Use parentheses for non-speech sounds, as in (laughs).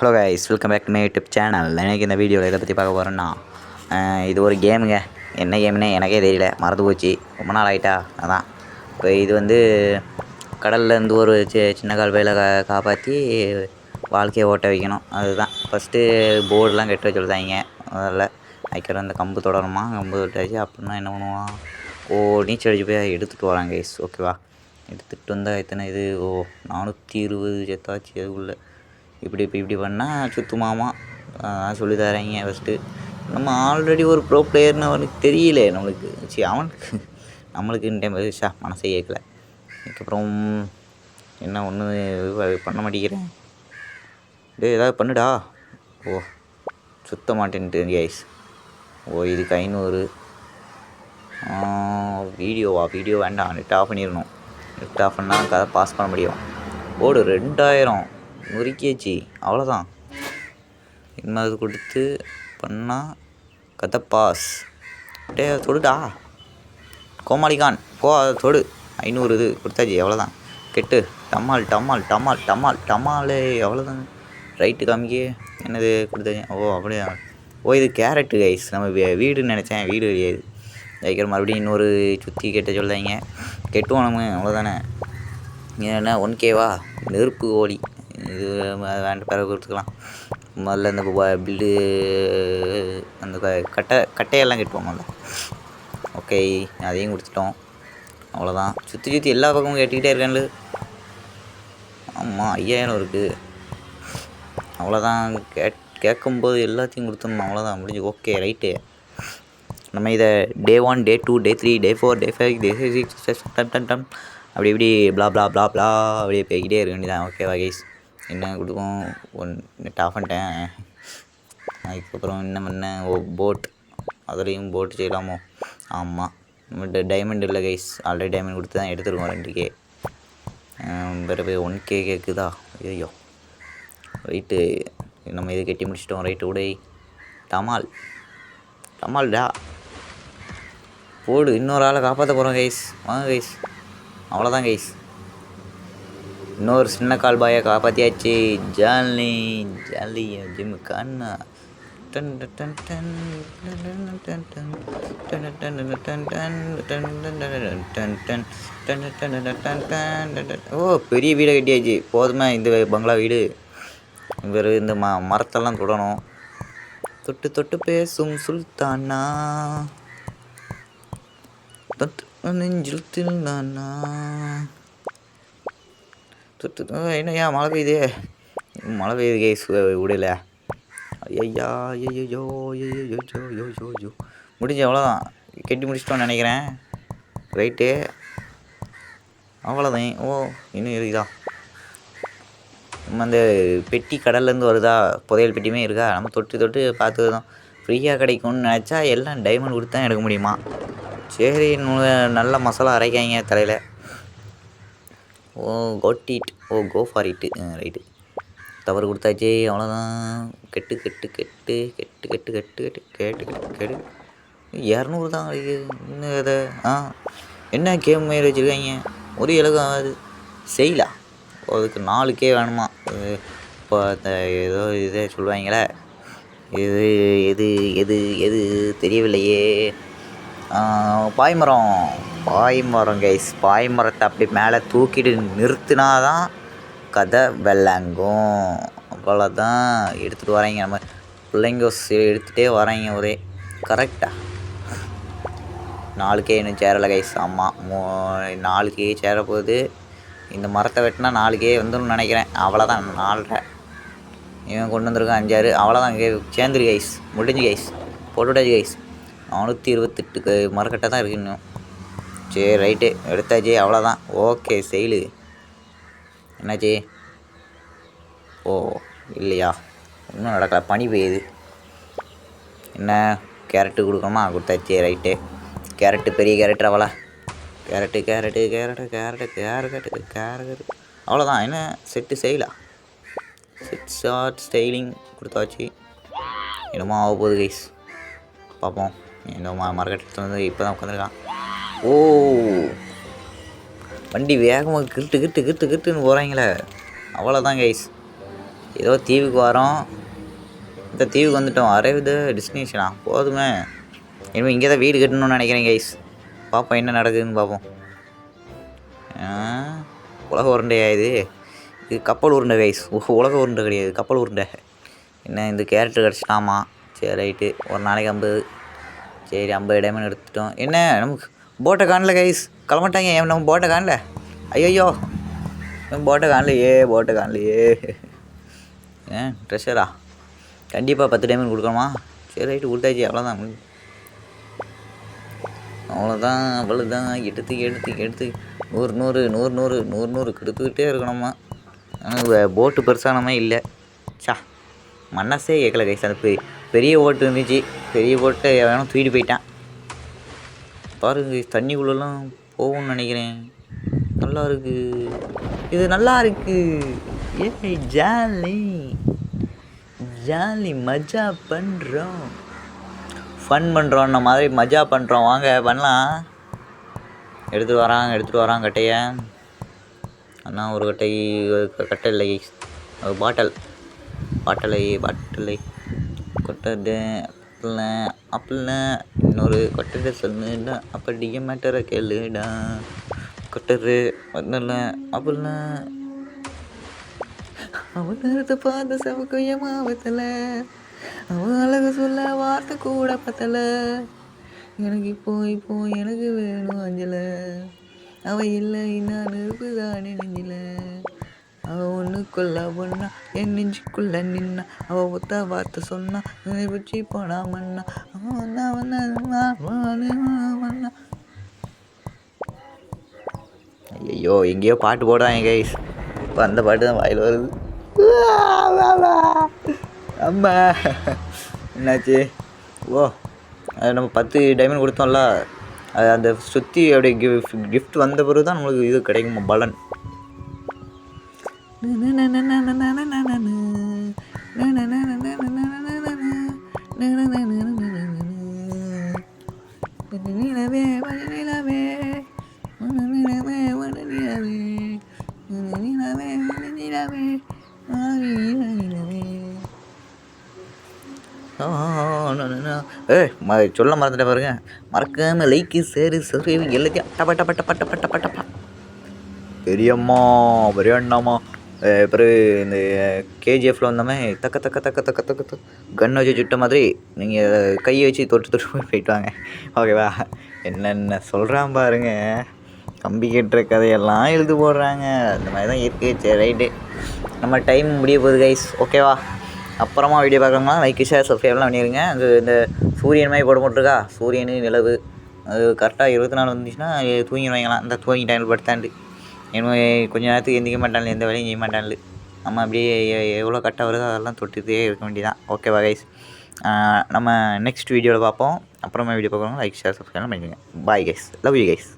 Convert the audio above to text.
Hello guys welcome back to my YouTube channel எனக்கு இந்த வீடியோவில் இதை பற்றி பார்க்க போகிறேன்னா இது ஒரு கேமுங்க என்ன கேம்னே எனக்கே தெரியல. மறந்து போச்சு. ரொம்ப நாள் ஆகிட்டா அதான். இப்போ இது வந்து கடல்லேருந்து ஒரு சி சின்ன கால் கா காப்பாற்றி வாழ்க்கையை ஓட்ட வைக்கணும். அதுதான். ஃபஸ்ட்டு போர்டெலாம் கெட்டு வச்சு அதில் முதல்ல வைக்கிற அந்த கம்பு தொடரணுமா கம்பு தொட்டாச்சு. அப்படின்னா என்ன பண்ணுவான் ஓ நீச்சல் அடிச்சு போய் எடுத்துகிட்டு வரான் கைஸ் ஓகேவா எடுத்துகிட்டு வந்தால் எத்தனை இது? ஓ நானூற்றி இருபது செத்தாச்சு. அதுக்குள்ளே. இப்படி இப்படி இப்படி பண்ணால் சுத்துமாமா அதான் சொல்லி தராங்க ஃபஸ்ட்டு நம்ம ஆல்ரெடி ஒரு ப்ரோ பிளேயர்னு அவனுக்கு தெரியல நம்மளுக்கு. சரி அவனுக்கு (laughs) நம்மளுக்கு இந்த டைம் ஷா மனசை கேட்கல அதுக்கப்புறம் என்ன ஒன்று பண்ண மாட்டேங்கிறேன். டேய் ஏதாவது பண்ணுடா. ஓ சுத்த மாட்டேன்ட்டு ஐஸ் ஓ இதுக்கு ஐநூறு. வீடியோவா? வீடியோ வேண்டாம். நெட் ஆஃப் பண்ணிடணும். நெட் ஆஃப் பண்ணால் கதை பாஸ் பண்ண முடியும். ஓடு ரெண்டாயிரம். முறுக்கியாச்சு. அவ்வளோதான் இனிமே அது கொடுத்து பண்ணால் கதை பாஸ் டே தொடுடா. கோமாளிகான் போ அதை தொடு. ஐநூறு இது கொடுத்தாச்சு எவ்வளோதான் கெட்டு. டமால் டமால் டமால் டமால் டமாலே எவ்வளோதான் ரைட்டு காமிக்கே. என்னது கொடுத்தாச்சு ஓ அப்படியா. ஓ இது கேரட்டு கைஸ் நம்ம வீடுன்னு நினச்சேன். வீடு கிடையாது வைக்கிற மறுபடியும் இன்னொரு சுற்றி கெட்ட சொல்லுதாங்க கெட்டுவோம் நம்ம அவ்வளோதானே என்ன ஒன் கேவா நெருப்பு கோழி. இது வேண்ட பிறகு கொடுத்துக்கலாம். முதல்ல இந்த பில்டு அந்த கட்டை கட்டையெல்லாம் கட்டுவோம் முதல்ல ஓகே அதையும் கொடுத்துட்டோம். அவ்வளோதான் சுற்றி சுற்றி எல்லா பக்கமும் கேட்டுக்கிட்டே இருக்கேன்ல. ஆமாம் ஐயாயிரம் இருக்குது அவ்வளோதான் கேட் கேட்கும்போது எல்லாத்தையும் கொடுத்துடணும். அவ்வளோதான் முடிஞ்சு ஓகே ரைட்டு நம்ம இதை day one day two day three day four day five day six ton டன் டன் அப்படி இப்படி ப்ளா ப்ளா ப்ளா ப்ளா அப்படியே போய்கிட்டே இருக்க வேண்டியதான் ஓகேவா கைஸ் என்ன கொடுக்கும்? ஒன் நெட் ஆஃப் பண்ணிட்டேன் அதுக்கப்புறம் என்ன? பண்ணேன் ஓ போட் அதுலேயும் போட் செய்யலாமோ? ஆமாம் நம்மகிட்ட டைமண்ட் இல்லை கைஸ் ஆல்ரெடி டைமண்ட் கொடுத்து தான் எடுத்துருக்கோம் ரெண்டு கே வேறு போய் ஒன் கே கேட்குதா ஐயோ ரைட்டு நம்ம இது கட்டி முடிச்சிட்டோம். ரைட்டு உடை. டமால் டமால்டா போடு இன்னொரு ஆளை காப்பாற்ற போகிறோம் கைஸ் வாங்க கைஸ் அவ்வளோதான் கைஸ் இன்னொரு சின்ன கால் பாயை காப்பாற்றியாச்சு ஜாலி ஜாலி ஜிம் கண்ணா டன் டன் டன் டன் டன் ஓ பெரிய வீடை கட்டியாச்சு போதுமா இந்த பங்களா வீடு இவர் இந்த ம மரத்தெல்லாம் தொடணும் தொட்டு தொட்டு பேசும் சுல்தானா தொட்டு நெஞ்சில் தில்லானா என்ன ஏன் மழை பெய்யுதே? மழை பெய்யுது கேஸ் விடல ஐயா ஐயோ ஐயோ ஐயோ முடிஞ்சு அவ்வளோதான் கட்டி முடிச்சிட்டோன்னு நினைக்கிறேன். ரைட்டு அவ்வளோதான் ஓ இன்னும் இருக்குதா? நம்ம அந்த பெட்டி கடல்லேருந்து வருதா? புதையல் பெட்டியுமே இருக்கா? நம்ம தொட்டு தொட்டு பார்த்து தான் ஃப்ரீயாக கிடைக்கும்னு நினச்சா எல்லாம் டைமண்ட் கொடுத்து தான் எடுக்க முடியுமா? சரி நல்ல மசாலா அரைக்காங்க தலையில். ஓ got it oh go for it right தவறு கொடுத்தாச்சே அவ்வளோதான் கெட்டு கெட்டு கெட்டு கெட்டு கெட்டு கெட்டு கெட்டு கேட்டு கெட்டு கேட்டு. இரநூறு தான் இது இன்னும் எதை ஆ என்ன கேம் மாரி வச்சுருக்காங்க? ஒரு இலக்கம் ஆகாது. செய்யலாம் அதுக்கு நாலு கே வேணுமா? இப்போ அந்த ஏதோ இதே சொல்லுவாங்களே. இது எது எது எது தெரியவில்லையே. பாய்மரம். பாய்மரம் கைஸ் பாய்மரத்தை அப்படி மேலே தூக்கிட்டு நிறுத்தினா தான் கதை விளங்கும். அவ்வளோதான் எடுத்துகிட்டு வராங்க நம்ம பிள்ளைங்க எடுத்துகிட்டே வராங்க ஒரே. கரெக்டாக நாலு கே இன்னும் சேரலை கைஸ் ஆமாம் மூ நாலு கே சேர போகுது இந்த மரத்தை வெட்டினா நாலு கே வந்துடும் நினைக்கிறேன். அவ்வளோதான் நாலரை. இவன் கொண்டு வந்திருக்கான் அஞ்சாறு. அவ்வளோதான் கே சேர்ந்துரு கைஸ் முடிஞ்சு கைஸ் போட்டுவிட்டாச்சு கைஸ் நானூற்றி இருபத்தெட்டு மரக்கட்டை தான் இருக்கு இன்னும். சரி ரைட்டு. எடுத்தாச்சு அவ்வளோதான். ஓகே செயலு. என்னாச்சு? ஓ இல்லையா? இன்னும் நடக்கல. பனி பெய்யுது. என்ன? கேரட்டு கொடுக்கணுமா? கொடுத்தாச்சு ரைட்டு. கேரட்டு பெரிய கேரட் அவளா carrot carrot carrot carrot carrot carrot. அவ்வளோதான். என்ன? செட்டு செய்யலா செட் ஷார்ட் ஸ்டைலிங் கொடுத்தாச்சு. என்னமோ ஆக போகுது கைஸ் பார்ப்போம். என்னமோ மார்க்கெட்டில் வந்து இப்போ தான் உட்காந்துருக்கான் ஓ. வண்டி வேகமாக கிட்டு கிட்டு கிட்டு கிட்டுன்னு போகிறாங்களே அவ்வளோதான் கைஸ் ஏதோ தீவுக்கு வரோம். இந்த தீவுக்கு வந்துட்டோம். அரைவுது டெஸ்டினேஷனா போதுமே. இனிமேல் இங்கே தான் வீடு கட்டணும்னு நினைக்கிறேன் கைஸ் பார்ப்போம் என்ன நடக்குதுன்னு பார்ப்போம் உலக உருண்டையா இது இது கப்பல் உருண்டை கைஸ் உலக உருண்டை கிடையாது. கப்பல் உருண்டை. என்ன இந்த கேரட்டு கிடச்சிட்டாமா? சரி ரைட்டு ஒரு நாளைக்கு ஐம்பது. சரி ஐம்பது டைமண்ட் எடுத்துட்டோம். என்ன நமக்கு போட்டை காணல கைஸ் கிளம்பிட்டாங்க. ஏன் நம்ம போட்டை காணல? ஐயோ போட்டை காணலையே போட்டை காணலையே. ஏன்? ட்ரெஷரா கண்டிப்பாக பத்து டைமண்ட் கொடுக்கணுமா? சரி ரைட்டு கொடுத்தாச்சு. அவ்வளோதான் அவ்வளோதான் அவ்வளோதான் எடுத்து எடுத்து எடுத்து. நூறு நூறு நூறு நூறு நூறு நூறு கொடுத்துக்கிட்டே இருக்கணுமா? ஆனால் போட்டு பெருசானமே இல்லை. சா மனசே கேட்கல கைஸ் அது பெரிய ஓட்டு இருந்துச்சு. பெரிய போட்டை வேணும் தூக்கிட்டு போயிட்டான். பாருங்க தண்ணிக்குள்ளெல்லாம் போகும்னு நினைக்கிறேன். நல்லா இருக்கு. இது நல்லா இருக்கு. ஏ ஜாலி. ஜாலி மஜா பண்ணுறோம் ஃபன் பண்ணுறோன்ன மாதிரி மஜா பண்ணுறோம் வாங்க பண்ணலாம். எடுத்துகிட்டு வரான் எடுத்துகிட்டு வரான் கட்டையை. அண்ணா ஒரு கட்டை ஒரு கட்டை இல்லை. ஒரு பாட்டல். பாட்டலை பாட்டலை. கொட்டது. அப்பல அப்பல இன்னொரு கொட்டரை சொல்லுடா அப்படியே மேட்டரை கேளுடா. கொட்டரு வரல அப்பல அவனது பார்த்து சவுக்கைய மாவத்தில். அவன் அழகு சொல்ல வார்த்தை கூட பத்தல. எனக்கு இப்போ இப்போ எனக்கு வேணும் அஞ்சலை. அவள் இல்லை நான் இருப்புதானே நெஞ்சில. அவ ஒன்றுக்குள்ள பொண்ணா என் நெஞ்சுக்குள்ள நின்னா. அவள் ஒத்த வார்த்தை சொன்னா பிடிச்சி போனா மண்ணா அவன் ஐயோ எங்கேயோ பாட்டு போடுறாங்க கைஸ் இப்போ அந்த பாட்டு தான் வாயில் வருது. அம்மா. என்னாச்சு? ஓ அது நம்ம பத்து டைமண்ட் கொடுத்தோம்ல. அது அந்த சுற்றி அப்படியே கிஃப்ட் கிஃப்ட் வந்த பிறகு தான் நம்மளுக்கு இது கிடைக்குமா? பலன். நிலவே நிலவே நிலவே மணி நிலவே நிலவே நிலவே நிலவே ஏய் ம சொல்ல மறந்துட்டேன் பாருங்க. மறக்காமல் லைக்கு சரி சரி எல்லாத்தையும் டப்ப பட்ட பட்ட பட்ட பட்ட பட்டப்பா பெரியம்மா பெரிய அண்ணாமா பிறகு இந்த கேஜிஎஃப்ல வந்தோமே தக்க தக்க தக்க தக்க தக்க தக்க கன்னை வச்சு சுட்ட மாதிரி நீங்கள் கையை வச்சு தொட்டு தொட்டு போய் போயிட்டு வாங்க. ஓகேவா என்னென்ன சொல்கிறான் பாருங்க. கம்பி கட்டுற கதையெல்லாம் எழுது போடுறாங்க. அந்த மாதிரி தான் இருக்குது சரி ரைட்டு நம்ம டைம் முடிய போகுது கைஸ் ஓகேவா அப்புறமா வீடியோ பார்க்குறோம்னா லைக் ஷேர் சப்ஸ்கிரைப்லாம் பண்ணிடுங்க அது இந்த சூரியன் மாதிரி போட போட்டிருக்கா? சூரியன் நிலவு. அது கரெக்டாக இருபத்தி நாலு வந்துச்சுன்னா தூங்கிடுவாங்களாம். இந்த தூங்கி டைமில் படுத்தாண்டு. என்னமோ கொஞ்ச நேரத்துக்கு எந்திக்க மாட்டான்ல எந்த வேலையும் செய்ய மாட்டான்ல. நம்ம அப்படியே எவ்வளோ கரெக்டாக வருதோ அதெல்லாம் தொட்டுகிட்டே இருக்க வேண்டியதான் ஓகேவா கைஸ் நம்ம நெக்ஸ்ட் வீடியோவில் பார்ப்போம். அப்புறமா வீடியோ பார்க்கணும் லைக் ஷேர் சப்ஸ்கிரைப் பண்ணிக்கோங்க. Bye guys love you guys